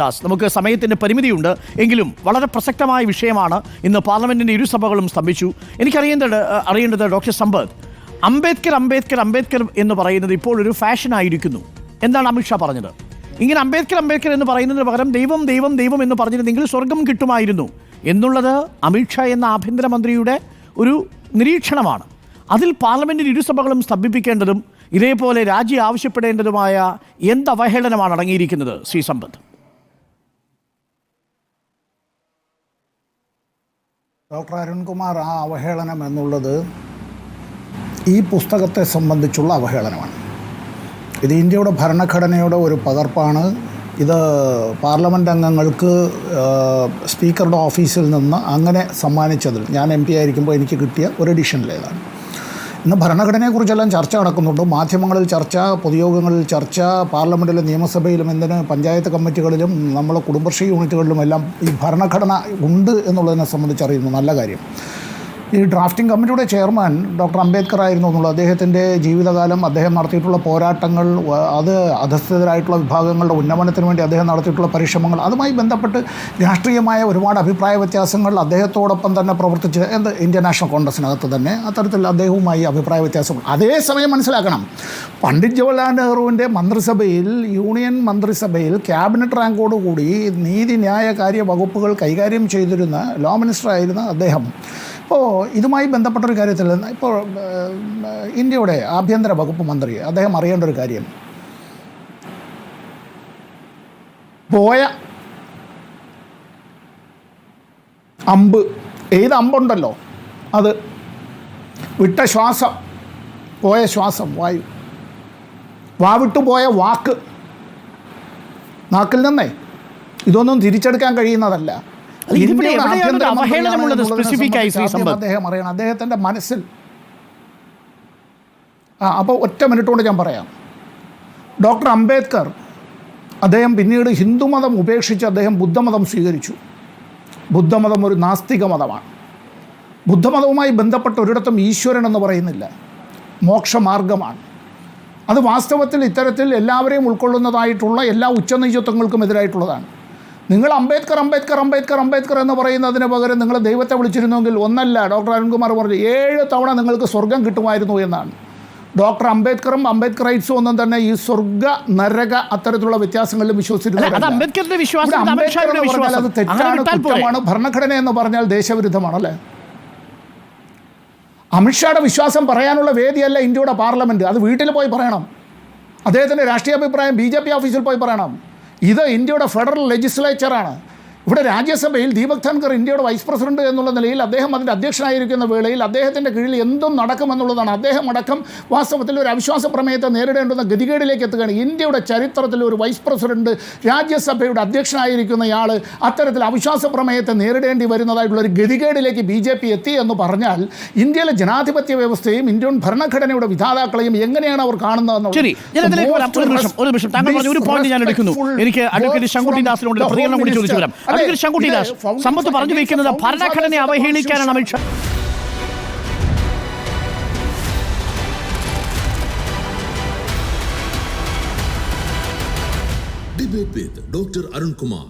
ദാസ്. നമുക്ക് സമയത്തിന്റെ പരിമിതിയുണ്ട്. എങ്കിലും വളരെ പ്രസക്തമായ വിഷയമാണ് ഇന്ന് പാർലമെന്റിന്റെ ഇരുസഭകളും സ്തംഭിച്ചു. എനിക്കറിയേണ്ടത് അറിയേണ്ടത് ഡോക്ടർ സമ്പത്ത് അംബേദ്കർ അംബേദ്കർ അംബേദ്കർ എന്ന് പറയുന്നത് ഇപ്പോൾ ഒരു ഫാഷൻ ആയിരിക്കുന്നു. എന്താണ് അമിത്ഷാ പറഞ്ഞത്? ഇങ്ങനെ അംബേദ്കർ അംബേദ്കർ എന്ന് പറയുന്നതിന് പകരം ദൈവം ദൈവം ദൈവം എന്ന് പറഞ്ഞിരുന്നെങ്കിൽ സ്വർഗം കിട്ടുമായിരുന്നു. എന്നുള്ളത് അമിത്ഷാ എന്ന ആഭ്യന്തരമന്ത്രിയുടെ ഒരു നിരീക്ഷണമാണ്. അതിൽ പാർലമെന്റിന്റെ ഇരുസഭകളും സ്തംഭിപ്പിക്കേണ്ടതും ഇതേപോലെ രാജി ആവശ്യപ്പെടേണ്ടതുമായ എന്ത് അവഹേളനമാണ് അടങ്ങിയിരിക്കുന്നത് ശ്രീ സമ്പത്ത് ഡോക്ടർ അരുൺകുമാർ ആ അവഹേളനം എന്നുള്ളത് ഈ പുസ്തകത്തെ സംബന്ധിച്ചുള്ള അവഹേളനമാണ്. ഇത് ഇന്ത്യയുടെ ഭരണഘടനയുടെ ഒരു പകർപ്പാണ്. ഇത് പാർലമെന്റ് അംഗങ്ങൾക്ക് സ്പീക്കറുടെ ഓഫീസിൽ നിന്ന് അങ്ങനെ സമ്മാനിച്ചതിൽ ഞാൻ എം പി ആയിരിക്കുമ്പോൾ എനിക്ക് കിട്ടിയ ഒരു എഡിഷനിലേതാണ്. ഇന്ന് ഭരണഘടനയെക്കുറിച്ചെല്ലാം ചർച്ച നടക്കുന്നുണ്ട്. മാധ്യമങ്ങളിൽ ചർച്ച പൊതുയോഗങ്ങളിൽ ചർച്ച പാർലമെന്റിലും നിയമസഭയിലും എന്തിന് പഞ്ചായത്ത് കമ്മിറ്റികളിലും നമ്മളെ കുടുംബശ്രീ യൂണിറ്റുകളിലും എല്ലാം ഈ ഭരണഘടന ഉണ്ട് എന്നുള്ളതിനെ സംബന്ധിച്ച് അറിയുന്നു നല്ല കാര്യം. ഈ ഡ്രാഫ്റ്റിംഗ് കമ്മിറ്റിയുടെ ചെയർമാൻ ഡോക്ടർ അംബേദ്കർ ആയിരുന്നു എന്നുള്ളത്. അദ്ദേഹത്തിന്റെ ജീവിതകാലം അദ്ദേഹം നടത്തിയിട്ടുള്ള പോരാട്ടങ്ങൾ അത് അധസ്ഥിതരായിട്ടുള്ള വിഭാഗങ്ങളുടെ ഉന്നമനത്തിന് വേണ്ടി അദ്ദേഹം നടത്തിയിട്ടുള്ള പരിശ്രമങ്ങൾ അതുമായി ബന്ധപ്പെട്ട് രാഷ്ട്രീയമായ ഒരുപാട് അഭിപ്രായ വ്യത്യാസങ്ങൾ അദ്ദേഹത്തോടൊപ്പം തന്നെ പ്രവർത്തിച്ച് എന്ത്? ഇന്ത്യൻ നാഷണൽ കോൺഗ്രസിനകത്ത് തന്നെ അത്തരത്തിൽ അദ്ദേഹവുമായി അഭിപ്രായ വ്യത്യാസങ്ങൾ. അതേസമയം മനസ്സിലാക്കണം. പണ്ഡിറ്റ് ജവഹർലാൽ നെഹ്റുവിന്റെ മന്ത്രിസഭയിൽ യൂണിയൻ മന്ത്രിസഭയിൽ ക്യാബിനറ്റ് റാങ്കോടുകൂടി നീതി ന്യായ കാര്യ വകുപ്പുകൾ കൈകാര്യം ചെയ്തിരുന്ന ലോ മിനിസ്റ്റർ ആയിരുന്ന അദ്ദേഹം. ഇപ്പോൾ ഇതുമായി ബന്ധപ്പെട്ടൊരു കാര്യത്തിൽ ഇപ്പോൾ ഇന്ത്യയുടെ ആഭ്യന്തര വകുപ്പ് മന്ത്രി അദ്ദേഹം അറിയേണ്ട ഒരു കാര്യം. പോയ അമ്പ് ഏത് അമ്പുണ്ടല്ലോ? അത് വിട്ട ശ്വാസം പോയ ശ്വാസം വായു. വാവിട്ടു പോയ വാക്ക്. നാക്കിൽ നിന്നേ. ഇതൊന്നും തിരിച്ചെടുക്കാൻ കഴിയുന്നതല്ല. അദ്ദേഹം അറിയണം. അദ്ദേഹത്തിന്റെ മനസ്സിൽ. ആ അപ്പോൾ ഒറ്റ മിനിറ്റ് കൊണ്ട് ഞാൻ പറയാം. ഡോക്ടർ അംബേദ്കർ അദ്ദേഹം പിന്നീട് ഹിന്ദുമതം ഉപേക്ഷിച്ച് അദ്ദേഹം ബുദ്ധമതം സ്വീകരിച്ചു. ബുദ്ധമതം ഒരു നാസ്തിക മതമാണ്. ബുദ്ധമതവുമായി ബന്ധപ്പെട്ട ഒരിടത്തും ഈശ്വരൻ എന്ന് പറയുന്നില്ല. മോക്ഷമാർഗമാണ്. അത് വാസ്തവത്തിൽ ഇത്തരത്തിൽ എല്ലാവരെയും ഉൾക്കൊള്ളുന്നതായിട്ടുള്ള എല്ലാ ഉച്ചനീചത്വങ്ങൾക്കും എതിരായിട്ടുള്ളതാണ്. നിങ്ങൾ അംബേദ്കർ അംബേദ്കർ അംബേദ്കർ അംബേദ്കർ എന്ന് പറയുന്നതിന് പകരം നിങ്ങൾ ദൈവത്തെ വിളിച്ചിരുന്നെങ്കിൽ ഒന്നല്ല. ഡോക്ടർ അരുൺകുമാർ പറഞ്ഞു ഏഴ് തവണ നിങ്ങൾക്ക് സ്വർഗം കിട്ടുമായിരുന്നു എന്നാണ്. ഡോക്ടർ അംബേദ്കറും അംബേദ്കറൈറ്റ്സും ഒന്നും തന്നെ ഈ സ്വർഗ നരക അത്തരത്തിലുള്ള വ്യത്യാസങ്ങളിൽ അല്ല, അത് വിശ്വാസം ഇവിടെ ഇത് അംബേദ്കർ അമിത്ഷായുടെ എന്ന് പറഞ്ഞാൽ വിശ്വാസം. അത് അങ്ങനെ തെറ്റാണ് കുറ്റമാണ്. ഭരണഘടന എന്ന് പറഞ്ഞാൽ ദേശവിരുദ്ധമാണ് അല്ലേ അമിത്ഷായുടെ വിശ്വാസം പറയാനുള്ള വേദിയല്ല ഇന്ത്യയുടെ പാർലമെന്റ്. അത് വീട്ടിൽ പോയി പറയണം. അദ്ദേഹത്തിന്റെ രാഷ്ട്രീയ അഭിപ്രായം ബി ജെ പി ഓഫീസിൽ പോയി പറയണം. ഇത് ഇന്ത്യയുടെ ഫെഡറൽ ലെജിസ്ലേച്ചറാണ്. ഇവിടെ രാജ്യസഭയിൽ ദീപക് ധൻകർ ഇന്ത്യയുടെ വൈസ് പ്രസിഡന്റ് എന്നുള്ള നിലയിൽ അദ്ദേഹം അതിന്റെ അധ്യക്ഷനായിരിക്കുന്ന വേളയിൽ അദ്ദേഹത്തിന്റെ കീഴിൽ എന്തും നടക്കുമെന്നുള്ളതാണ്. അദ്ദേഹം അടക്കം വാസ്തവത്തിൽ ഒരു അവിശ്വാസ പ്രമേയത്തെ നേരിടേണ്ടുന്ന ഗതികേടിലേക്ക് എത്തുകയാണ്. ഇന്ത്യയുടെ ചരിത്രത്തിൽ ഒരു വൈസ് പ്രസിഡന്റ് രാജ്യസഭയുടെ അധ്യക്ഷനായിരിക്കുന്നയാൾ അത്തരത്തിൽ അവിശ്വാസ പ്രമേയത്തെ നേരിടേണ്ടി വരുന്നതായിട്ടുള്ള ഒരു ഗതികേടിലേക്ക് ബി ജെ പി എത്തി എന്ന് പറഞ്ഞാൽ ഇന്ത്യയിലെ ജനാധിപത്യ വ്യവസ്ഥയും ഇന്ത്യൻ ഭരണഘടനയുടെ വിധാതാക്കളെയും എങ്ങനെയാണ് അവർ കാണുന്നതെന്ന് ഒരു നിമിഷം ഒരു താങ്കൾ പോയിന്റ് ഞാൻ എടുക്കുന്നു എനിക്ക് അഡ്വക്കേറ്റ് ശങ്കുട്ടി ദാസിനോട് പ്രതികരണം കൂടി ചോദിച്ചു വരാം. അഡ്വക്കേറ്റ് ശങ്കുട്ടിദാസ് സമ്പത്ത് പറഞ്ഞു വെക്കുന്നത് ഭരണഘടനയെ അവഹേളിക്കാനാണ് Amit Shah Debate with Dr. Arun Kumar